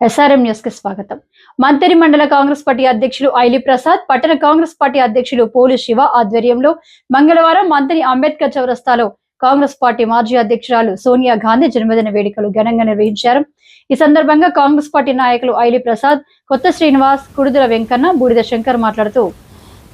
SRM న్యూస్కి స్వాగతం. మంత్రి మండల కాంగ్రెస్ పార్టీ అధ్యక్షులు ఐలి ప్రసాద్ పట్టణ కాంగ్రెస్ పార్టీ అధ్యక్షులు పోలు శివ ఆధ్వర్యంలో మంగళవారం మంత్రి అంబేద్కర్ చౌరస్తాలో కాంగ్రెస్ పార్టీ మాజీ అధ్యక్షురాలు సోనియా గాంధీ జన్మదిన వేడుకలు ఘనంగా నిర్వహించారు. ఈ సందర్భంగా కాంగ్రెస్ పార్టీ నాయకులు ఐలి ప్రసాద్ కొత్త శ్రీనివాస్ కుడుదల వెంకన్న బూడిద శంకర్ మాట్లాడుతూ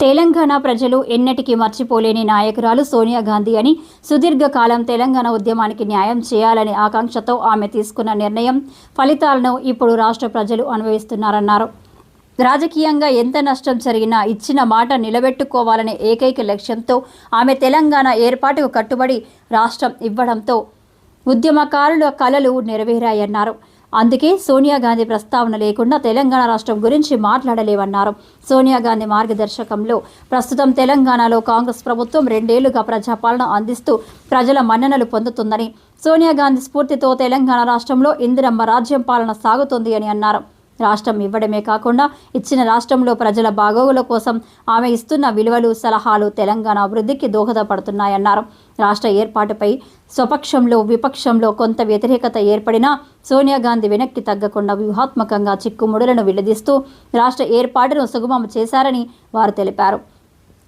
తెలంగాణ ప్రజలు ఎన్నటికీ మర్చిపోలేని నాయకురాలు సోనియా గాంధీ అని సుదీర్ఘకాలం తెలంగాణ ఉద్యమానికి న్యాయం చేయాలనే ఆకాంక్షతో ఆమె తీసుకున్న నిర్ణయం ఫలితాలను ఇప్పుడు రాష్ట్ర ప్రజలు అనుభవిస్తున్నారన్నారు రాజకీయంగా ఎంత నష్టం జరిగినా ఇచ్చిన మాట నిలబెట్టుకోవాలనే ఏకైక లక్ష్యంతో ఆమె తెలంగాణ ఏర్పాటుకు కట్టుబడి రాష్ట్రం ఇవ్వడంతో ఉద్యమకారుల కలలు నెరవేరాయన్నారు. అందుకే సోనియా గాంధీ ప్రస్తావన లేకుండా తెలంగాణ రాష్ట్రం గురించి మాట్లాడలేవన్నారు. సోనియా గాంధీ మార్గదర్శకంలో ప్రస్తుతం తెలంగాణలో కాంగ్రెస్ ప్రభుత్వం రెండేళ్ళుగా ప్రజాపాలన అందిస్తూ ప్రజల మన్ననలు పొందుతుందని సోనియా గాంధీ స్ఫూర్తితో తెలంగాణ రాష్ట్రంలో ఇందిరమ్మ రాజ్యం పాలన సాగుతుంది అని అన్నారు. రాష్ట్రం ఇవ్వడమే కాకుండా ఇచ్చిన రాష్ట్రంలో ప్రజల బాగోగుల కోసం ఆమె ఇస్తున్న విలువలు సలహాలు తెలంగాణ అభివృద్ధికి దోహదపడుతున్నాయన్నారు. రాష్ట్ర ఏర్పాటుపై స్వపక్షంలో విపక్షంలో కొంత వ్యతిరేకత ఏర్పడినా సోనియా గాంధీ వెనక్కి తగ్గకుండా వ్యూహాత్మకంగా చిక్కుముడులను విడదీస్తూ రాష్ట్ర ఏర్పాటును సుగమం చేశారని వారు తెలిపారు.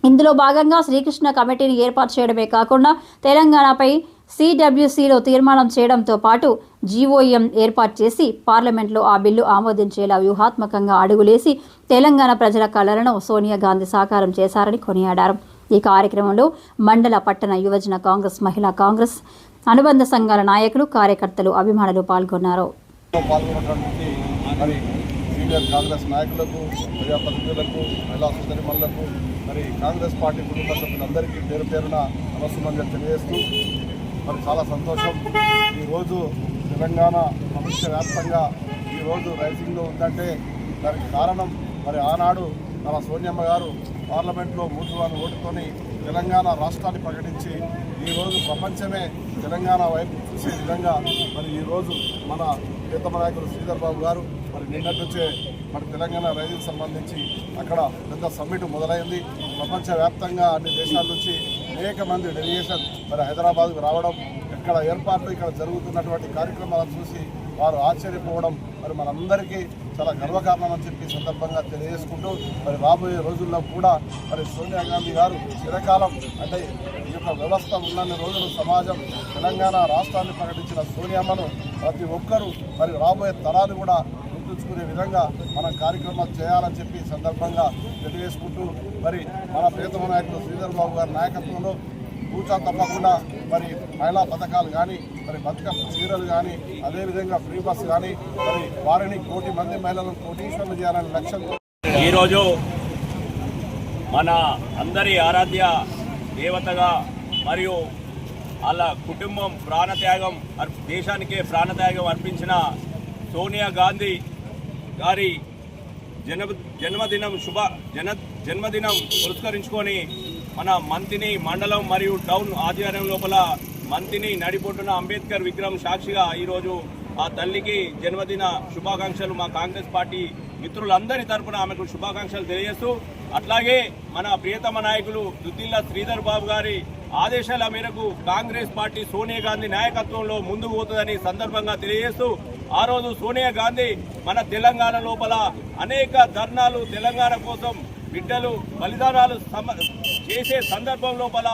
ఇందులో భాగంగా శ్రీకృష్ణ కమిటీని ఏర్పాటు చేయడమే కాకుండా తెలంగాణపై సిడబ్ల్యూసీలో తీర్మానం చేయడంతో పాటు జీఓఎం ఏర్పాటు చేసి పార్లమెంట్లో ఆ బిల్లు ఆమోదించేలా వ్యూహాత్మకంగా అడుగులేసి తెలంగాణ ప్రజల కళలను సోనియా గాంధీ సాకారం చేశారని కొనియాడారు. ఈ కార్యక్రమంలో మండల పట్టణ యువజన కాంగ్రెస్ మహిళా కాంగ్రెస్ అనుబంధ సంఘాల నాయకులు కార్యకర్తలు అభిమానులు పాల్గొన్నారు. మరి సీనియర్ కాంగ్రెస్ నాయకులకు ప్రజాప్రతినిధులకు మహిళా మరి కాంగ్రెస్ పార్టీ కుటుంబ సభ్యులందరికీ పేరు పేరున నమస్సుమంజలు తెలియజేస్తూ మరి చాలా సంతోషం. ఈరోజు తెలంగాణ ప్రపంచవ్యాప్తంగా ఈరోజు రైజింగ్లో ఉందంటే దానికి కారణం మరి ఆనాడు మన సోనియమ్మ గారు పార్లమెంట్లో మూడు వందల ఓటుతోని తెలంగాణ రాష్ట్రాన్ని ప్రకటించి ఈరోజు ప్రపంచమే తెలంగాణ వైపు చూసే విధంగా మరి ఈరోజు మన ప్రీతమ నాయకులు శ్రీధర్ బాబు గారు మరి నిన్నటి మరి తెలంగాణ రైతులకు సంబంధించి అక్కడ పెద్ద సమ్మిట్ మొదలైంది. ప్రపంచవ్యాప్తంగా అన్ని దేశాల నుంచి అనేక మంది డెలిగేషన్ మరి హైదరాబాద్కు రావడం ఇక్కడ ఏర్పాట్లు ఇక్కడ జరుగుతున్నటువంటి కార్యక్రమాలను చూసి వారు ఆశ్చర్యపోవడం మరి మనందరికీ చాలా గర్వకారణం అని చెప్పి సందర్భంగా తెలియజేసుకుంటూ మరి రాబోయే రోజుల్లో కూడా మరి సోనియా గాంధీ గారు చిరకాలం అంటే ఈ యొక్క వ్యవస్థ ఉన్నన్ని రోజులు సమాజం తెలంగాణ రాష్ట్రాన్ని ప్రకటించిన సోనియామ్మను ప్రతి ఒక్కరూ మరి రాబోయే తరాలు కూడా గుర్తుంచుకునే విధంగా మనం కార్యక్రమాలు చేయాలని చెప్పి సందర్భంగా తెలియజేసుకుంటూ మరి మన ప్రియతమ నాయకులు శ్రీధర్ బాబు గారి నాయకత్వంలో కూర్చా తప్పకుండా మరి మహిళా పథకాలు కానీ మరి బతుకమ్మ చీరలు కానీ అదేవిధంగా ఫ్రీ బస్ కానీ మరి వారిని కోటి మంది మహిళలను కోటీశ్వరులు చేయాలనే లక్ష్యంతో ఈరోజు మన అందరి ఆరాధ్య దేవతగా మరియు వాళ్ళ కుటుంబం ప్రాణత్యాగం దేశానికే ప్రాణత్యాగం అర్పించిన సోనియా గాంధీ గారి జన్మ జన్మదినం శుభ జన జన్మదినం పురస్కరించుకొని మన మంతిని మండలం మరియు టౌన్ ఆధ్వర్యం లోపల మంతిని నడిపొట్టున అంబేద్కర్ విగ్రహం సాక్షిగా ఈరోజు ఆ తల్లికి జన్మదిన శుభాకాంక్షలు మా కాంగ్రెస్ పార్టీ మిత్రులందరి తరపున ఆమెకు శుభాకాంక్షలు తెలియజేస్తూ అట్లాగే మన ప్రియతమ నాయకులు దుద్దిల్లా శ్రీధర్ బాబు గారి ఆదేశాల మేరకు కాంగ్రెస్ పార్టీ సోనియా గాంధీ నాయకత్వంలో ముందుకు పోతుందని సందర్భంగా తెలియజేస్తూ ఆ రోజు సోనియా గాంధీ మన తెలంగాణ లోపల అనేక ధర్నాలు తెలంగాణ కోసం బిడ్డలు బలిదానాలు చేసే సందర్భం లోపల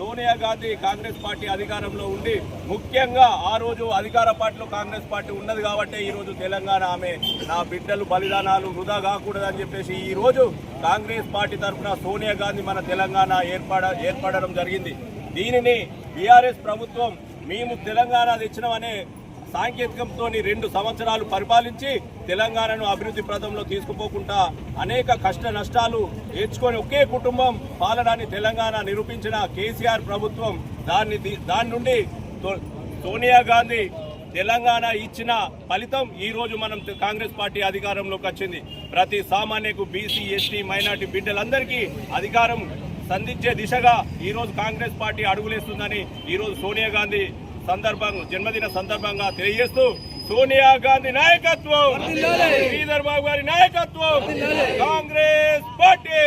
సోనియా గాంధీ కాంగ్రెస్ పార్టీ అధికారంలో ఉండి ముఖ్యంగా ఆ రోజు అధికార పార్టీలో కాంగ్రెస్ పార్టీ ఉన్నది కాబట్టి ఈరోజు తెలంగాణ ఆమె నా బిడ్డలు బలిదానాలు వృధా కాకూడదని చెప్పేసి ఈరోజు కాంగ్రెస్ పార్టీ తరఫున సోనియా గాంధీ మన తెలంగాణ ఏర్పడ ఏర్పడడం జరిగింది. దీనిని బీఆర్ఎస్ ప్రభుత్వం మేము తెలంగాణ తెచ్చినామనే సాంకేతికంతో రెండు సంవత్సరాలు పరిపాలించి తెలంగాణను అభివృద్ధి ప్రదంలో తీసుకుపోకుండా అనేక కష్ట నష్టాలు ఏర్చుకొని ఒకే కుటుంబం పాలనాన్ని తెలంగాణ నిరూపించిన కేసీఆర్ ప్రభుత్వం దాన్ని దాని నుండి సోనియా గాంధీ తెలంగాణ ఇచ్చిన ఫలితం ఈరోజు మనం కాంగ్రెస్ పార్టీ అధికారంలోకి వచ్చింది. ప్రతి సామాన్యకు బీసీ ఎస్టీ మైనార్టీ బిడ్డలందరికీ అధికారం సంధించే దిశగా ఈరోజు కాంగ్రెస్ పార్టీ అడుగులేస్తుందని ఈరోజు సోనియా గాంధీ సందర్భంగా జన్మదిన సందర్భంగా తెలియజేస్తూ సోనియా గాంధీ నాయకత్వం శ్రీధర్ బాబు గారి నాయకత్వం కాంగ్రెస్ పార్టీ.